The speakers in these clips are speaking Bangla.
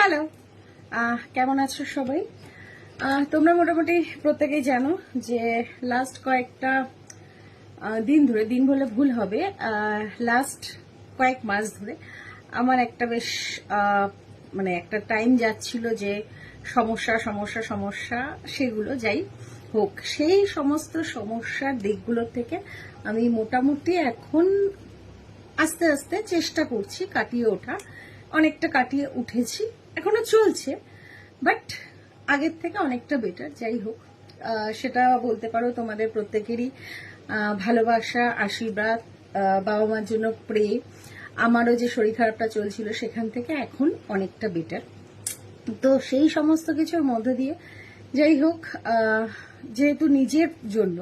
হ্যালো কেমন আছো সবাই? তোমরা মোটামুটি প্রত্যেকেই জানো যে লাস্ট কয়েকটা দিন ধরে, দিন বলে ভুল হবে লাস্ট কয়েক মাস ধরে আমার একটা বেশ মানে একটা টাইম যাচ্ছিল যে সমস্যা সমস্যা সমস্যা সেগুলো যাই হোক। সেই সমস্ত সমস্যার দিকগুলো থেকে আমি মোটামুটি এখন আস্তে আস্তে চেষ্টা করছি কাটিয়ে ওঠা। অনেকটা কাটিয়ে উঠেছি। এখনও চলছে বাট আগের থেকে অনেকটা বেটার যাই হোক। সেটা বলতে পারো, তোমাদের প্রত্যেকেরই ভালোবাসা, আশীর্বাদ বাবা মার জন্য প্রে আমারও যে শরীর খারাপটা চলছিল সেখান থেকে এখন অনেকটা বেটার তো সেই সমস্ত কিছুর মধ্য দিয়ে, যাই হোক যেহেতু নিজের জন্য,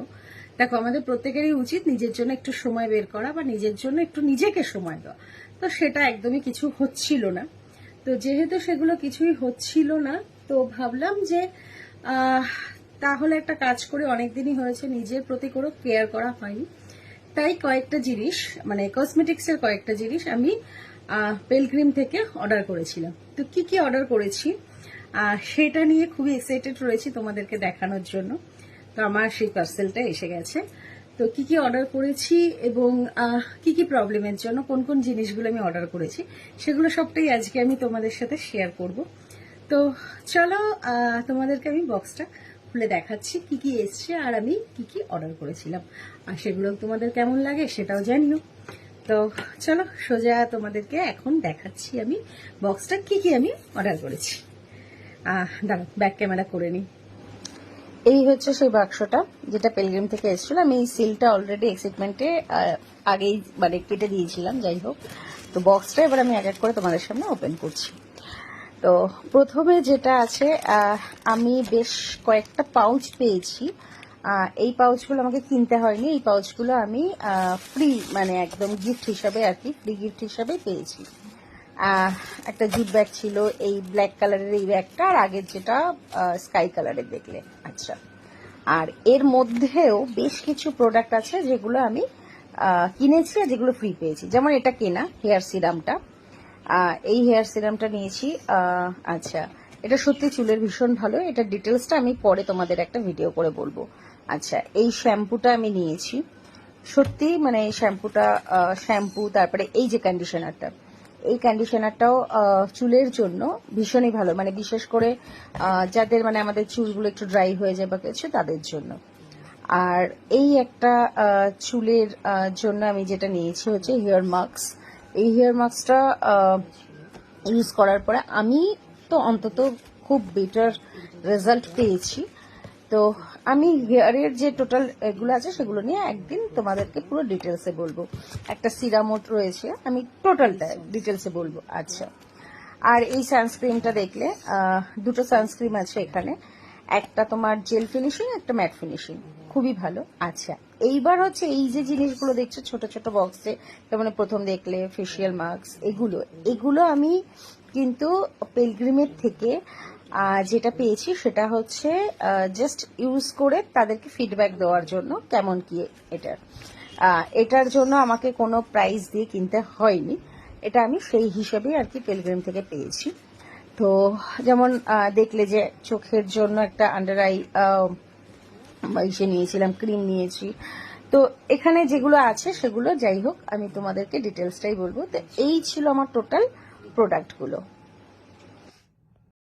দেখো আমাদের প্রত্যেকেরই উচিত নিজের জন্য একটু সময় বের করা বা নিজের জন্য একটু নিজেকে সময় দেওয়া। তো সেটা একদমই কিছু হচ্ছিল না। তো যেহেতু সেগুলো কিছুই হচ্ছিল না, তো ভাবলাম যে তাহলে একটা কাজ করে, অনেকদিনই হয়েছে, নিজের প্রতি কোনো কেয়ার করা হয়নি। তাই কয়েকটা জিনিস মানে কসমেটিক্স এর কয়েকটা জিনিস আমি পেলগ্রিম থেকে অর্ডার করেছিলাম। তো কি কি অর্ডার করেছি? সেটা নিয়ে খুবই এক্সাইটেড রয়েছি তোমাদেরকে দেখানোর জন্য। তো আমার সেই পার্সেলটা এসে গেছে। তো কি কি অর্ডার করেছি এবং কি কি প্রবলেমের জন্য, কোন কোন জিনিসগুলো আমি অর্ডার করেছি, সেগুলো সবটাই আজকে আমি তোমাদের সাথে শেয়ার করব। তো চলো তোমাদেরকে আমি বক্সটা খুলে দেখাচ্ছি কি কি এসছে আর আমি কি কি অর্ডার করেছিলাম। আর সেগুলো তোমাদের কেমন লাগে সেটাও জানিও। তো চলো, সোজা তোমাদেরকে এখন দেখাচ্ছি আমি বক্সটা কি কি আমি অর্ডার করেছি। দাঁড়াও ব্যাক ক্যামেরা করে নিই। এই হচ্ছে সেই বাক্সটা যেটা পেলগ্রিম থেকে এসেছিল। আমি এই সিলটা অলরেডি এক্সাইটমেন্টে আগেই মানে কেটে দিয়েছিলাম, যাই হোক। তো বক্সটা এবার আমি এক এক করে তোমাদের সামনে ওপেন করছি। তো প্রথমে যেটা আছে আমি বেশ কয়েকটা পাউচ পেয়েছি। এই পাউচগুলো আমাকে কিনতে হয়নি। এই পাউচগুলো আমি ফ্রি মানে একদম গিফট হিসাবে আর কি ফ্রি গিফট হিসাবে পেয়েছি। একটা জুট ব্যাগ ছিল, এই ব্ল্যাক কালারের এই ব্যাগটা, আর আগের যেটা স্কাই কালারের দেখলে। আচ্ছা। আর এর মধ্যেও বেশ কিছু প্রোডাক্ট আছে যেগুলো আমি কিনেছি আর যেগুলো ফ্রি পেয়েছি। যেমন এটা কেনা হেয়ার সিরামটা এই হেয়ার সিরামটা নিয়েছি আচ্ছা। এটা সত্যি চুলের ভীষণ ভালো। এটা ডিটেলসটা আমি পরে তোমাদের একটা ভিডিও করে বলব। আচ্ছা এই শ্যাম্পুটা আমি নিয়েছি। সত্যি মানে শ্যাম্পুটা শ্যাম্পু তারপরে এই যে কন্ডিশনারটা এই কন্ডিশনারটাও চুলের জন্য ভীষণই ভালো। মানে বিশেষ করে যাদের মানে আমাদের চুলগুলো একটু ড্রাই হয়ে যায় বা কিছু, তাদের জন্য। আর এই একটা চুলের জন্য আমি যেটা নিয়েছি হচ্ছে হেয়ার মাস্ক এই হেয়ার মাস্কটা ইউজ করার পরে আমি তো অন্তত খুব বেটার রেজাল্ট পেয়েছি। তো আমি হেয়ারের যে টোটাল এগুলো আছে সেগুলো নিয়ে একদিন তোমাদেরকে পুরো ডিটেলসে বলব। একটা সিরামোট রয়েছে, আমি টোটালটা ডিটেলসে বলব। আচ্ছা। আর এই সানস্ক্রিনটা দেখলে দুটো সানস্ক্রিন আছে এখানে। একটা তোমার জেল ফিনিশিং একটা ম্যাট ফিনিশিং খুবই ভালো। আচ্ছা এইবার হচ্ছে এই যে জিনিসগুলো দেখছ ছোট ছোট বক্সে যেমন প্রথম দেখলে ফেসিয়াল মাস্ক এগুলো। এগুলো আমি কিন্তু পেলগ্রিমের থেকে যেটা পেয়েছি সেটা হচ্ছে জাস্ট ইউজ করে তাদেরকে ফিডব্যাক দেওয়ার জন্য কেমন কি এটার এটার জন্য আমাকে কোনো প্রাইস দিয়ে কিনতে হয়নি। এটা আমি সেই হিসেবে আর কি পেলগ্রিম থেকে পেয়েছি। তো যেমন দেখলে যে চোখের জন্য একটা আন্ডার আই ইসে নিয়েছিলাম ক্রিম নিয়েছি। তো এখানে যেগুলো আছে সেগুলো যাই হোক, আমি তোমাদেরকে ডিটেলসটাই বলব। তো এই ছিল আমার টোটাল প্রোডাক্টগুলো